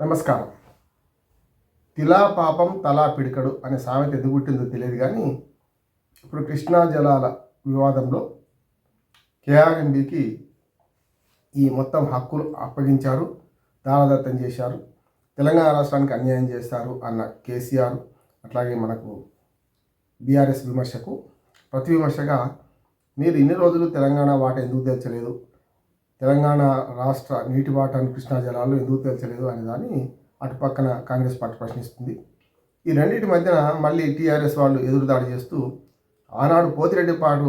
నమస్కారం. తిలా పాపం తలా పిడికడు అనే సామెత ఎందుకు పుట్టిందో తెలియదు కానీ ఇప్పుడు కృష్ణా జలాల వివాదంలో కేఆర్ఎంబికి ఈ మొత్తం హక్కులు అప్పగించారు దానదత్తం చేశారు తెలంగాణ రాష్ట్రానికి అన్యాయం చేస్తారు అన్న కేసీఆర్ అట్లాగే మనకు బీఆర్ఎస్ విమర్శకు ప్రతి విమర్శగా మీరు ఇన్ని రోజులు తెలంగాణ వాట ఎందుకు తెలచలేదు? తెలంగాణ రాష్ట్ర నీటి వాటాను కృష్ణా జలాలు ఎందుకు తెల్చలేదు అనే దాన్ని అటుపక్కన కాంగ్రెస్ పార్టీ ప్రశ్నిస్తుంది. ఈ రెండింటి మధ్యన మళ్ళీ టీఆర్ఎస్ వాళ్ళు ఎదురుదాడి చేస్తూ ఆనాడు పోతిరెడ్డిపాడు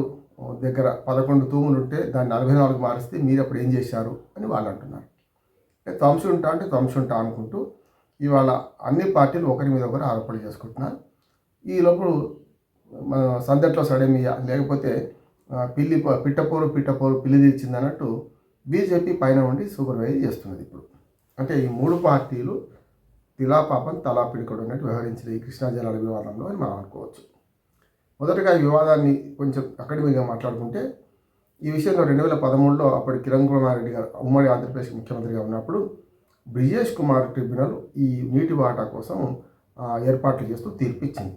దగ్గర పదకొండు తూములు ఉంటే దాన్ని నలభై నాలుగు మారిస్తే మీరు అప్పుడు ఏం చేశారు అని వాళ్ళు అంటున్నారు. అంటే అంటే త్వంసుంటా అనుకుంటూ ఇవాళ అన్ని పార్టీలు ఒకరి మీద ఒకరు ఆరోపణలు చేసుకుంటున్నారు. ఈ లోపల మన సందట్లో సడమియ లేకపోతే పిల్లి పిట్టపోరు పిట్టపోరు పిల్లి తీర్చింది అన్నట్టు బీజేపీ పైన ఉండి సూపర్వైజ్ చేస్తున్నది ఇప్పుడు. అంటే ఈ మూడు పార్టీలు తిలాపాపం తలాపిడికడు తలా అన్నట్టు వ్యవహరించిన ఈ కృష్ణా జలాల వివాదంలో అని మనం అనుకోవచ్చు. మొదటగా ఈ వివాదాన్ని కొంచెం అకాడమీగా మాట్లాడుకుంటే ఈ విషయంలో రెండు వేల పదమూడులో అప్పటి కిరణ్ కుమార్ రెడ్డి గారు ఉమ్మడి ఆంధ్రప్రదేశ్ ముఖ్యమంత్రిగా ఉన్నప్పుడు బ్రిజేష్ కుమార్ ట్రిబ్యునల్ ఈ నీటి వాటా కోసం ఏర్పాట్లు చేస్తూ తీర్పు ఇచ్చింది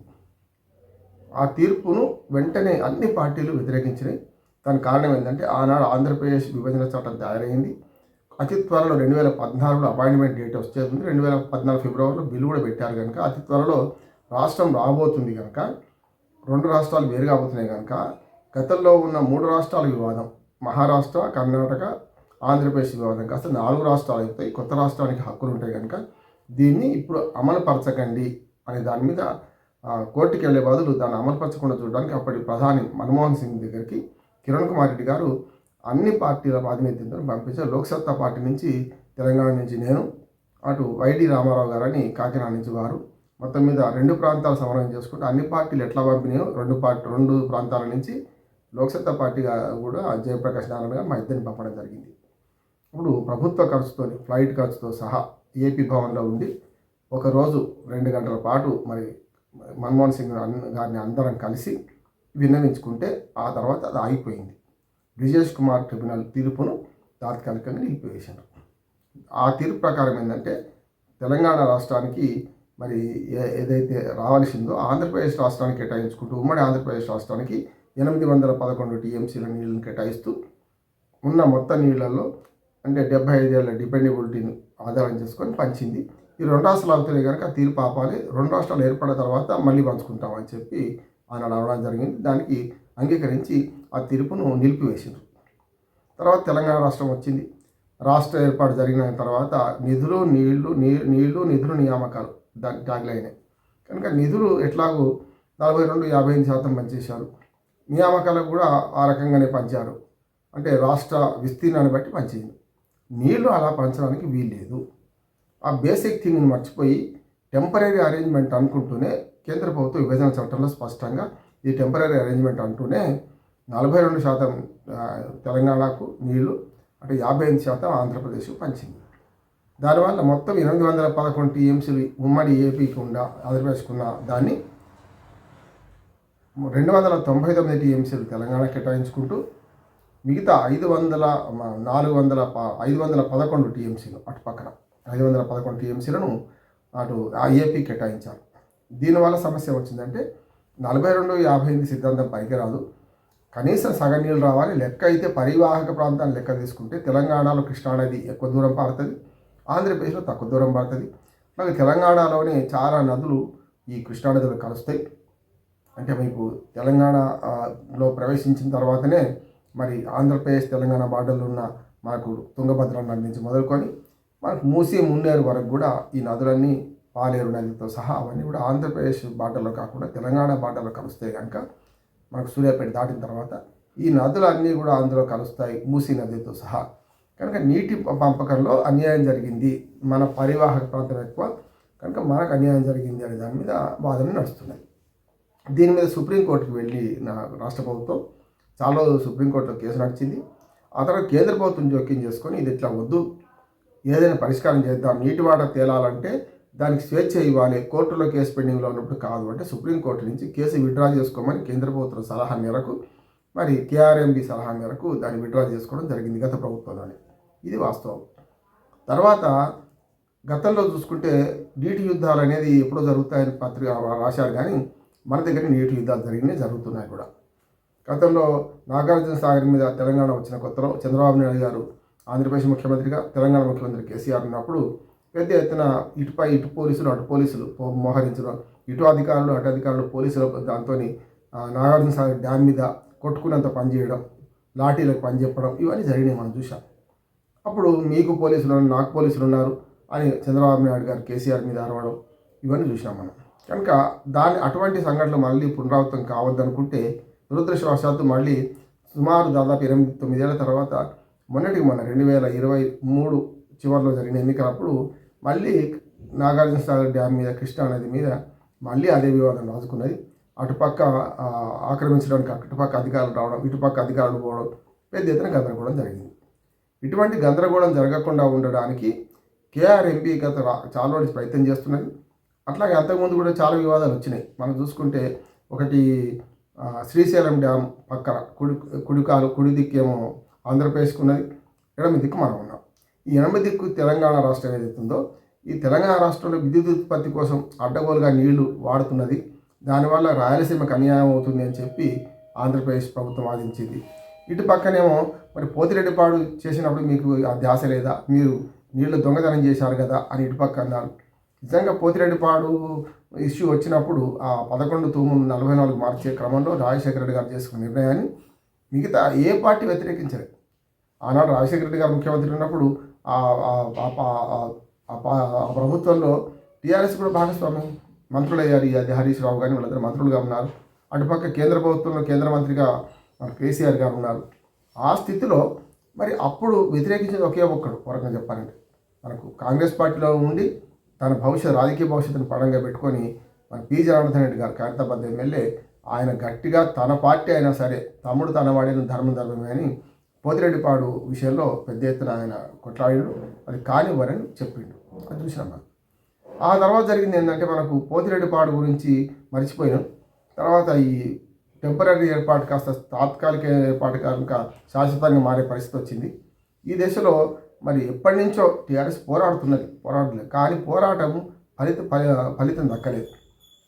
ఆ తీర్పును వెంటనే అన్ని పార్టీలు వ్యతిరేకించినాయి. దానికి కారణం ఏంటంటే ఆనాడు ఆంధ్రప్రదేశ్ విభజన చట్టం తయారైంది. అతి త్వరలో రెండు వేల పద్నాలుగులో అపాయింట్మెంట్ డేట్ వచ్చేది రెండు వేల పద్నాలుగు ఫిబ్రవరిలో బిల్లు కూడా పెట్టారు కనుక అతి త్వరలో రాష్ట్రం రాబోతుంది కనుక రెండు రాష్ట్రాలు వేరు కాబోతున్నాయి కనుక గతంలో ఉన్న మూడు రాష్ట్రాల వివాదం మహారాష్ట్ర కర్ణాటక ఆంధ్రప్రదేశ్ వివాదం కాస్త నాలుగు రాష్ట్రాలు అవుతాయి కొత్త రాష్ట్రానికి హక్కులు ఉంటాయి కనుక దీన్ని ఇప్పుడు అమలుపరచకండి అనే దాని మీద ఆ, కోర్టుకి వెళ్ళే బదులు దాన్ని అమలుపరచకుండా చూడడానికి అప్పటి ప్రధాని మన్మోహన్ సింగ్ దగ్గరికి కిరణ్ కుమార్ రెడ్డి గారు అన్ని పార్టీల ప్రాతినిధ్యంతో పంపించారు. లోక్సత్తా పార్టీ నుంచి తెలంగాణ నుంచి నేను అటు వైడి రామారావు గారని కాకినాడ నుంచి వారు. మొత్తం మీద రెండు ప్రాంతాలు సమన్వయం చేసుకుంటే అన్ని పార్టీలు ఎట్లా పంపినాయో రెండు పార్టీ రెండు ప్రాంతాల నుంచి లోక్సత్తా పార్టీగా కూడా జయప్రకాష్ నారాయణ గారు మా ఇద్దరిని పంపడం జరిగింది. ఇప్పుడు ప్రభుత్వ ఖర్చుతో ఫ్లైట్ ఖర్చుతో సహా ఏపీ భవన్లో ఉండి ఒకరోజు రెండు గంటల పాటు మరి మన్మోహన్ సింగ్ గారిని అందరం కలిసి విన్నవించుకుంటే ఆ తర్వాత అది ఆగిపోయింది. బ్రిజేష్ కుమార్ ట్రిబ్యునల్ తీర్పును తాత్కాలికంగా నిలిపివేశారు. ఆ తీర్పు ప్రకారం ఏంటంటే తెలంగాణ రాష్ట్రానికి మరి ఏ- ఏదైతే రావాల్సిందో ఆంధ్రప్రదేశ్ రాష్ట్రానికి కేటాయించుకుంటూ ఉమ్మడి ఆంధ్రప్రదేశ్ రాష్ట్రానికి ఎనిమిది వందల పదకొండు టీఎంసీల నీళ్ళను కేటాయిస్తూ ఉన్న మొత్తం నీళ్ళల్లో అంటే డెబ్బై ఐదేళ్ళ డిపెండబిలిటీని ఆధారం చేసుకొని పంచింది. ఈ రెండు రాష్ట్రాలు అవుతున్నాయి కనుక తీర్పు ఆపాలి రెండు రాష్ట్రాలు ఏర్పడిన తర్వాత మళ్ళీ పంచుకుంటామని చెప్పి ఆనాడు అనడం జరిగింది. దానికి అంగీకరించి ఆ తీర్పును నిలిపివేసిండ్రు. తర్వాత తెలంగాణ రాష్ట్రం వచ్చింది. రాష్ట్ర ఏర్పాటు జరిగిన తర్వాత నిధులు నీళ్ళు నీ నీళ్ళు నిధులు నియామకాలు దానికి ట్యాగ్లైనాయి కనుక నిధులు ఎట్లాగూ నలభై రెండు యాభై ఐదు శాతం పనిచేశారు. నియామకాలకు కూడా ఆ రకంగానే పంచారు. అంటే రాష్ట్ర విస్తీర్ణాన్ని బట్టి పంచింది నీళ్ళు అలా పంచడానికి వీల్లేదు. ఆ బేసిక్ థింగ్ని మర్చిపోయి టెంపరీ అరేంజ్మెంట్ అనుకుంటూనే కేంద్ర ప్రభుత్వ విభజన చట్టంలో స్పష్టంగా ఈ టెంపరీ అరేంజ్మెంట్ అంటూనే నలభై రెండు శాతం తెలంగాణకు నీళ్ళు అంటే యాభై ఐదు శాతం ఆంధ్రప్రదేశ్ పంచింది. దానివల్ల మొత్తం ఎనిమిది వందల పదకొండు టీఎంసీలు ఉమ్మడి ఏపీకి ఉన్న ఆంధ్రప్రదేశ్కి ఉన్న దాన్ని రెండు వందల తొంభై తొమ్మిది టీఎంసీలు తెలంగాణ కేటాయించుకుంటూ మిగతా ఐదు వందల నాలుగు వందల ఐదు వందల పదకొండు టీఎంసీలు అటు పక్కన ఐదు వందల పదకొండు టీఎంసీలను అటు ఆ ఏపీ కేటాయించారు. దీనివల్ల సమస్య వచ్చిందంటే నలభై రెండు యాభై ఎనిమిది సిద్ధాంతం పైకి రాదు. కనీసం సగం నీళ్ళు రావాలి. లెక్క అయితే పరివాహక ప్రాంతాన్ని లెక్క తీసుకుంటే తెలంగాణలో కృష్ణానది ఎక్కువ దూరం పారుతుంది. ఆంధ్రప్రదేశ్లో తక్కువ దూరం పడుతుంది మరి తెలంగాణలోనే చాలా నదులు ఈ కృష్ణానదులు కలుస్తాయి. అంటే మీకు తెలంగాణలో ప్రవేశించిన తర్వాతనే మరి ఆంధ్రప్రదేశ్ తెలంగాణ బార్డర్లో ఉన్న మాకు తుంగభద్ర నది నుంచి మొదలుకొని మనకు మూసి మున్నేరు వరకు కూడా ఈ నదులన్నీ పాలేరు నదితో సహా అవన్నీ కూడా ఆంధ్రప్రదేశ్ బాటలో కాకుండా తెలంగాణ బాటలో కలుస్తే కనుక మనకు సూర్యాపేట దాటిన తర్వాత ఈ నదులు అన్నీ కూడా అందులో కలుస్తాయి మూసీ నదితో సహా. కనుక నీటి పంపకంలో అన్యాయం జరిగింది. మన పరివాహక ప్రాంతం ఎక్కువ. కనుక మనకు అన్యాయం జరిగింది అనే దాని మీద వాదన నడుస్తున్నాయి. దీని మీద సుప్రీంకోర్టుకి వెళ్ళి నా రాష్ట్ర ప్రభుత్వం చాలా రోజులు సుప్రీంకోర్టులో కేసు నడిచింది. ఆ తర్వాత కేంద్ర ప్రభుత్వం జోక్యం చేసుకొని ఇది ఇట్లా వద్దు. ఏదైనా పరిష్కారం చేద్దాం. నీటి వాటర్ తేలాలంటే దానికి స్వేచ్ఛ ఇవ్వాలి. కోర్టులో కేసు పెండింగ్లో ఉన్నప్పుడు కాదు అంటే సుప్రీంకోర్టు నుంచి కేసు విత్డ్రా చేసుకోమని కేంద్ర ప్రభుత్వం సలహా మేరకు మరి కేఆర్ఎంబి సలహా మేరకు దాన్ని విత్డ్రా చేసుకోవడం జరిగింది గత ప్రభుత్వంలోనే. ఇది వాస్తవం. తర్వాత గతంలో చూసుకుంటే నీటి యుద్ధాలు అనేది ఎప్పుడో జరుగుతాయని పత్రిక రాశారు కానీ మన దగ్గర నీటి యుద్ధాలు జరిగినాయి జరుగుతున్నాయి కూడా. గతంలో నాగార్జున సాగర్ మీద తెలంగాణ వచ్చిన కొత్తలో చంద్రబాబు నాయుడు గారు ఆంధ్రప్రదేశ్ ముఖ్యమంత్రిగా తెలంగాణ ముఖ్యమంత్రి కేసీఆర్ ఉన్నప్పుడు పెద్ద ఎత్తున ఇటుపై ఇటు పోలీసులు అటు పోలీసులు మోహరించడం ఇటు అధికారులు అటు అధికారులు పోలీసులు దాంతో నాగార్జున సాగర్ డ్యామ్ మీద కొట్టుకున్నంత పని చేయడం లాఠీలకు పని చెప్పడం ఇవన్నీ జరిగినాయి మనం చూసాం అప్పుడు మీకు పోలీసులు నాకు పోలీసులు ఉన్నారు అని చంద్రబాబు నాయుడు గారు కేసీఆర్ మీద అరవడం ఇవన్నీ చూసినాం మనం. కనుక దాని అటువంటి సంఘటనలు మళ్ళీ పునరావృతం కావద్దనుకుంటే దురదృష్టవశాత్తు మళ్ళీ సుమారు దాదాపు ఎనిమిది తొమ్మిదేళ్ళ తర్వాత మొన్నటికి మొన్న రెండు వేల ఇరవై మూడు చివరిలో జరిగిన ఎన్నికలప్పుడు మళ్ళీ నాగార్జున సాగర్ డ్యామ్ మీద కృష్ణా నది మీద మళ్ళీ అదే వివాదం రాజుకున్నది. అటుపక్క ఆక్రమించడానికి అటుపక్క అధికారులు రావడం ఇటుపక్క అధికారులు పోవడం పెద్ద ఎత్తున గందరగోళం జరిగింది. ఇటువంటి గందరగోళం జరగకుండా ఉండడానికి కేఆర్ఎంపీ గత చాలా రోజు ప్రయత్నం చేస్తున్నది. అట్లాగే అంతకుముందు కూడా చాలా వివాదాలు వచ్చినాయి. మనం చూసుకుంటే ఒకటి శ్రీశైలం డ్యామ్ పక్కన కుడి కుడికాలు కుడి దిక్కేమో ఆంధ్రప్రదేశ్కి ఉన్నది ఎడమ దిక్కు మనం ఉన్నాం. ఈ ఎడమ దిక్కు తెలంగాణ రాష్ట్రం ఏదైతుందో ఉందో ఈ తెలంగాణ రాష్ట్రంలో విద్యుత్ ఉత్పత్తి కోసం అడ్డగోలుగా నీళ్ళు వాడుతున్నది. దానివల్ల రాయలసీమకు అన్యాయం అవుతుంది అని చెప్పి ఆంధ్రప్రదేశ్ ప్రభుత్వం వాదించింది ఇటు పక్కనేమో మరి పోతిరెడ్డిపాడు చేసినప్పుడు మీకు ఆ ధ్యాస లేదా? మీరు నీళ్ళు దొంగతనం చేశారు కదా అని ఇటు పక్క అన్నారు. నిజంగా పోతిరెడ్డిపాడు ఇష్యూ వచ్చినప్పుడు ఆ పదకొండు తూము నలభై నాలుగు మార్చే క్రమంలో రాజశేఖర రెడ్డి గారు చేసుకున్న నిర్ణయాన్ని మిగతా ఏ పార్టీ వ్యతిరేకించలేదు. ఆనాడు రాజశేఖర రెడ్డి గారు ముఖ్యమంత్రి ఉన్నప్పుడు ప్రభుత్వంలో టీఆర్ఎస్ కూడా భాగస్వామ్యం. మంత్రులు అయ్యారు ఈ హరీష్ రావు కానీ వాళ్ళందరూ మంత్రులుగా ఉన్నారు. అటుపక్క కేంద్ర ప్రభుత్వంలో కేంద్ర మంత్రిగా మన కేసీఆర్ గారు ఉన్నారు. ఆ స్థితిలో మరి అప్పుడు వ్యతిరేకించేది ఒకే ఒక్కడు వరకంగా చెప్పాలంటే. మనకు కాంగ్రెస్ పార్టీలో ఉండి తన భవిష్యత్ రాజకీయ భవిష్యత్తును పడంగా పెట్టుకొని మన పి జనార్దన్ రెడ్డి గారు ఖైరతాబాద్ ఎమ్మెల్యే ఆయన గట్టిగా తన పార్టీ అయినా సరే తమ్ముడు తన వాడిన ధర్మం ధర్మమే అని పోతిరెడ్డిపాడు విషయంలో పెద్ద ఎత్తున ఆయన కొట్లాడాడు. అది కానివ్వరని చెప్పిండు. అది చూసినాం మనం. ఆ తర్వాత జరిగింది ఏంటంటే మనకు పోతిరెడ్డిపాడు గురించి మర్చిపోయినాం. తర్వాత ఈ టెంపరీ ఏర్పాటు కాస్త తాత్కాలిక ఏర్పాటు కనుక శాశ్వతంగా మారే పరిస్థితి వచ్చింది. ఈ దశలో మరి ఎప్పటి నుంచో టీఆర్ఎస్ పోరాడుతున్నది. పోరాడలేదు. కానీ పోరాటం ఫలిత ఫలి- ఫలితం దక్కలేదు.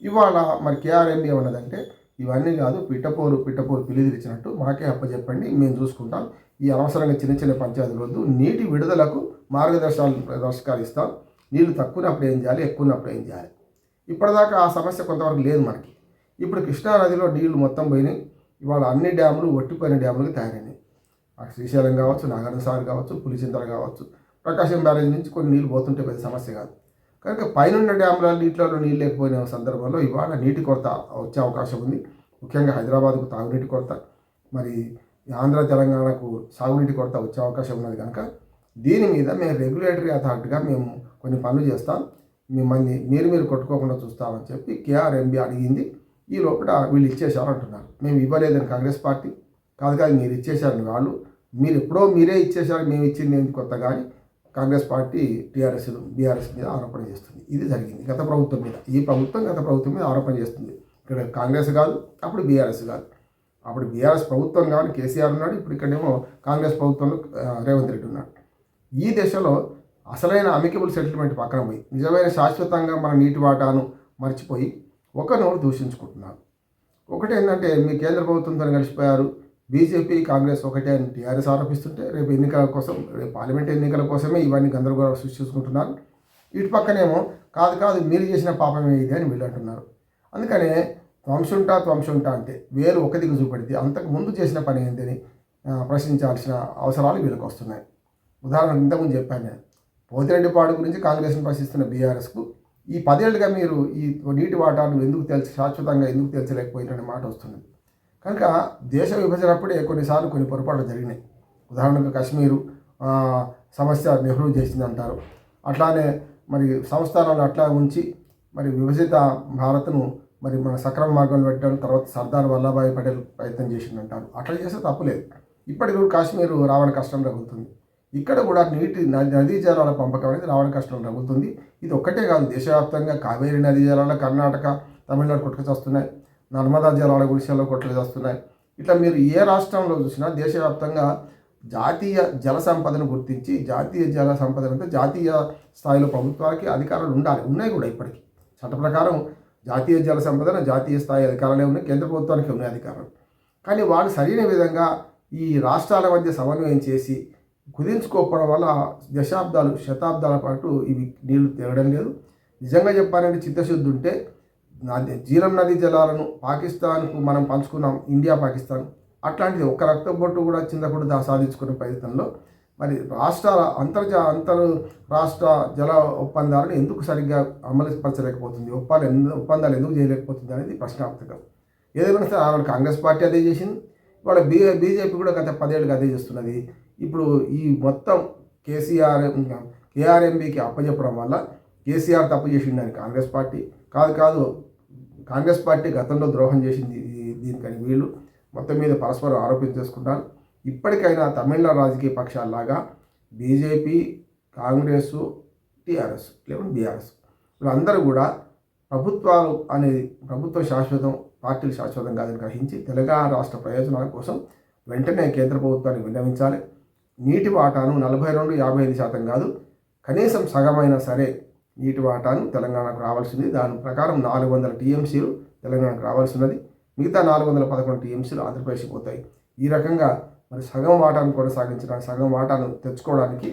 ఇవాళ మరి కేఆర్ఎంబి ఏమన్నదంటే ఇవన్నీ కాదు పిట్టపోరు పిట్టపోరు పిలిదిరిచినట్టు మాకే అప్పచెప్పండి. మేము చూసుకుంటాం. ఈ అనవసరంగా చిన్న చిన్న పంచాయతీలు వద్దు. నీటి విడుదలకు మార్గదర్శనాలు దర్శకాలిస్తాం నీళ్ళు నీళ్ళు తక్కువనప్పుడు ఏం చేయాలి? ఎక్కువనప్పుడు ఏం చేయాలి? ఇప్పటిదాకా ఆ సమస్య కొంతవరకు లేదు మనకి. ఇప్పుడు కృష్ణా నదిలో నీళ్ళు మొత్తం పోయినాయి. ఇవాళ అన్ని డ్యాములు ఒట్టిపోయిన డ్యాములకు తయారైనాయి. ఆ శ్రీశైలం కావచ్చు నాగార్జునసాగర్ కావచ్చు పులిచింతల కావచ్చు ప్రకాశం బ్యారేజ్ నుంచి కొన్ని నీళ్ళు పోతుంటే పెద్ద సమస్య కాదు. కనుక పైనున్న డ్యాముల నీటిలో నీళ్ళు లేకపోయిన సందర్భంలో ఇవాళ నీటి కొరత వచ్చే అవకాశం ఉంది. ముఖ్యంగా హైదరాబాద్కు తాగునీటి కొరత. మరి ఆంధ్ర తెలంగాణకు సాగునీటి కొరత వచ్చే అవకాశం ఉన్నది కనుక దీని మీద మేము రెగ్యులేటరీ అథారిటీగా మేము కొన్ని పనులు చేస్తాం. మిమ్మల్ని మీరు మీరు కొట్టుకోకుండా చూస్తామని చెప్పి కేఆర్ఎంబి అడిగింది. ఈ లోపల వీళ్ళు ఇచ్చేశారు అంటున్నారు. మేము ఇవ్వలేదని కాంగ్రెస్ పార్టీ. కాదు కాదు మీరు ఇచ్చేశారని వాళ్ళు. మీరు ఎప్పుడో మీరే ఇచ్చేశారు మేము ఇచ్చింది ఏమి కొత్త కానీ కాంగ్రెస్ పార్టీ టీఆర్ఎస్ బీఆర్ఎస్ మీద ఆరోపణ చేస్తుంది. ఇది జరిగింది గత ప్రభుత్వం మీద. ఈ ప్రభుత్వం గత ప్రభుత్వం మీద ఆరోపణ చేస్తుంది. ఇక్కడ కాంగ్రెస్ కాదు అప్పుడు బీఆర్ఎస్ కాదు. అప్పుడు బీఆర్ఎస్ ప్రభుత్వం కానీ కేసీఆర్ ఉన్నాడు ఇప్పుడు ఇక్కడేమో కాంగ్రెస్ ప్రభుత్వంలో రేవంత్ రెడ్డి ఉన్నాడు. ఈ దశలో అసలైన అమికబుల్ సెటిల్మెంట్ పక్కన పోయి నిజమైన శాశ్వతంగా మన నీటి వాటాను మర్చిపోయి ఒకరినొకరు దూషించుకుంటున్నారు. ఒకటి ఏంటంటే మీ కేంద్ర ప్రభుత్వంతో కలిసిపోయారు బీజేపీ కాంగ్రెస్ ఒకటే అని టీఆర్ఎస్ ఆరోపిస్తుంటే రేపు ఎన్నికల కోసం రేపు పార్లమెంట్ ఎన్నికల కోసమే ఇవన్నీ గందరగోళాలు సృష్టించుకుంటున్నారు. ఇటు పక్కనేమో కాదు కాదు మీరు చేసిన పాపమే ఇది అని వీళ్ళు అంటున్నారు. అందుకనే త్వంశుంటా త్వంశుంటా అంటే వేలు ఒక దిగు చూపెడితే అంతకు ముందు చేసిన పని ఏంటని ప్రశ్నించాల్సిన అవసరాలు వీళ్ళకి వస్తున్నాయి. ఉదాహరణకు ఇంతకుముందు చెప్పాను నేను పోతిరెడ్డిపాడు గురించి కాంగ్రెస్ను ప్రశ్నిస్తున్న బీఆర్ఎస్కు ఈ పదేళ్ళుగా మీరు ఈ నీటి వాటాను ఎందుకు తెలిసి శాశ్వతంగా ఎందుకు తెలిసలేకపోయిననే మాట వస్తుంది. కనుక దేశ విభజనప్పుడే కొన్నిసార్లు కొన్ని పొరపాట్లు జరిగినాయి. ఉదాహరణకు కాశ్మీరు సమస్య నెహ్రూ చేసిందంటారు. అట్లానే మరి సంస్థానాలు అట్లా ఉంచి మరి విభజిత భారత్ను మరి మన సక్రమ మార్గంలో పెట్టడం తర్వాత సర్దార్ వల్లభాయ్ పటేల్ ప్రయత్నం చేసిందంటారు. అట్లా చేస్తే తప్పులేదు ఇప్పటికి కూడా కాశ్మీరు రావణ కష్టం రగులుతుంది. ఇక్కడ కూడా నీటి నది నదీ జలాల పంపకం అనేది రావణ కష్టం రగులుతుంది. ఇది ఒక్కటే కాదు దేశవ్యాప్తంగా కావేరీ నదీ జలాల కర్ణాటక తమిళనాడు కొట్టుకొచ్చేస్తున్నాయి నర్మదా జలాల విషయంలో కొట్టుకొచ్చేస్తున్నాయి ఇట్లా మీరు ఏ రాష్ట్రంలో చూసినా దేశవ్యాప్తంగా జాతీయ జల సంపదను గుర్తించి జాతీయ జల సంపద అంటే జాతీయ స్థాయిలో ప్రభుత్వానికి అధికారాలు ఉండాలి. ఉన్నాయి కూడా ఇప్పటికీ. చట్ట ప్రకారం జాతీయ జల సంపదన జాతీయ స్థాయి అధికారాలే ఉన్నాయి కేంద్ర ప్రభుత్వానికి ఉన్నాయి అధికారం కానీ వాళ్ళు సరైన విధంగా ఈ రాష్ట్రాల మధ్య సమన్వయం చేసి కుదించుకోకపోవడం వల్ల దశాబ్దాలు శతాబ్దాల పాటు ఇవి నీళ్ళు తిరగడం లేదు. నిజంగా చెప్పాలంటే చిత్తశుద్ధి ఉంటే జీరం జీలం నది జలాలను పాకిస్తాన్కు మనం పంచుకున్నాం ఇండియా పాకిస్తాన్. అట్లాంటిది ఒక్క రక్తపోటు కూడా చిందకూడదు దా సాధించుకునే ప్రయత్నంలో. మరి రాష్ట్రాల అంతర్జా అంతర్ రాష్ట్ర జల ఒప్పందాలను ఎందుకు సరిగ్గా అమలుపరచలేకపోతుంది ఒప్పాలు ఎందు ఒప్పందాలు ఎందుకు చేయలేకపోతుంది అనేది ప్రశ్నార్థకం. ఏదైనా సరే ఆవిడ కాంగ్రెస్ పార్టీ అదే చేసింది. వాళ్ళ బీ బీజేపీ కూడా గత పదేళ్ళుగా అదే చేస్తున్నది. ఇప్పుడు ఈ మొత్తం కేసీఆర్ కేఆర్ఎంబీకి అప్పచెప్పడం వల్ల కేసీఆర్ తప్పు చేసిండని కాంగ్రెస్ పార్టీ. కాదు కాదు. కాంగ్రెస్ పార్టీ గతంలో ద్రోహం చేసింది దీనికని వీళ్ళు. మొత్తం మీద పరస్పరం ఆరోపించేసుకుంటారు. ఇప్పటికైనా తమిళనాడు రాజకీయ పక్షాల్లాగా బీజేపీ కాంగ్రెస్ టీఆర్ఎస్ లేకుంటే బీఆర్ఎస్ వీళ్ళందరూ కూడా ప్రభుత్వాలు అనేది ప్రభుత్వ శాశ్వతం పార్టీలు శాశ్వతం కాదని గ్రహించి తెలంగాణ రాష్ట్ర ప్రయోజనాల కోసం వెంటనే కేంద్ర ప్రభుత్వాన్ని విన్నవించాలి. నీటి వాటాను నలభై రెండు యాభై ఐదు శాతం కాదు కనీసం సగమైనా సరే నీటి వాటాను తెలంగాణకు రావాల్సింది. దాని ప్రకారం నాలుగు వందల టీఎంసీలు తెలంగాణకు రావాల్సినది. మిగతా నాలుగు వందల పదకొండు టీఎంసీలు ఆంధ్రప్రదేశ్ పోతాయి. ఈ రకంగా మరి సగం వాటాను కొనసాగించడానికి సగం వాటాను తెచ్చుకోవడానికి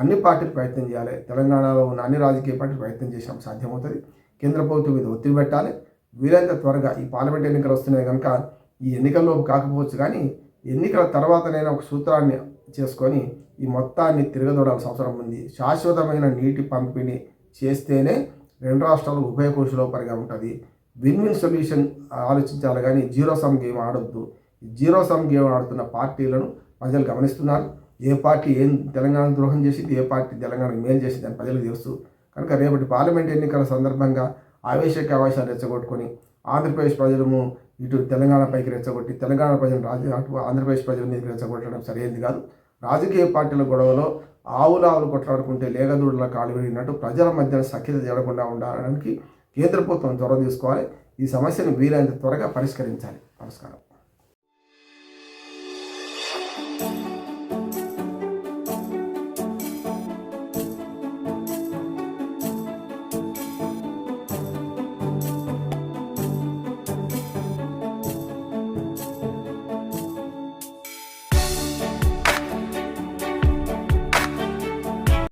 అన్ని పార్టీలు ప్రయత్నం చేయాలి. తెలంగాణలో ఉన్న అన్ని రాజకీయ పార్టీలు ప్రయత్నం చేసాం సాధ్యమవుతుంది. కేంద్ర ప్రభుత్వం మీద ఒత్తిడి పెట్టాలి. వీలైనంత త్వరగా ఈ పార్లమెంట్ ఎన్నికలు వస్తున్నాయి కనుక ఈ ఎన్నికల్లోపు కాకపోవచ్చు కానీ ఎన్నికల తర్వాతనైనా ఒక సూత్రాన్ని చేసుకొని ఈ మొత్తాన్ని తిరగదోడాల్సిన అవసరం ఉంది. శాశ్వతమైన నీటి పంపిణీ చేస్తేనే రెండు రాష్ట్రాలు ఉభయ కోశలోపరిగా ఉంటుంది విన్ విన్ సొల్యూషన్ ఆలోచించాలి కానీ జీరో సమ్ గేమ్ ఆడొద్దు. జీరో సమ్ గేమ్ ఆడుతున్న పార్టీలను ప్రజలు గమనిస్తున్నారు. ఏ పార్టీ ఏం తెలంగాణ ద్రోహం చేసింది ఏ పార్టీ తెలంగాణకు మేలు చేసింది అని ప్రజలకు తెలుసు. కనుక రేపటి పార్లమెంట్ ఎన్నికల సందర్భంగా ఆవేశక ఆవేశాలు రెచ్చగొట్టుకొని ఆంధ్రప్రదేశ్ ప్రజలను ఇటు తెలంగాణపైకి రెచ్చగొట్టి తెలంగాణ ప్రజలు రాజు అటు ఆంధ్రప్రదేశ్ ప్రజల మీద రెచ్చగొట్టడం సరైనది కాదు. రాజకీయ పార్టీల గొడవలో ఆవులు ఆవులు కొట్లాడుకుంటే లేగదూడల కాలు విరిగినట్టు ప్రజల మధ్య సఖ్యత జరగకుండా ఉండడానికి కేంద్ర ప్రభుత్వం చొరవ తీసుకోవాలి. ఈ సమస్యను వీలైనంత త్వరగా పరిష్కరించాలి. నమస్కారం.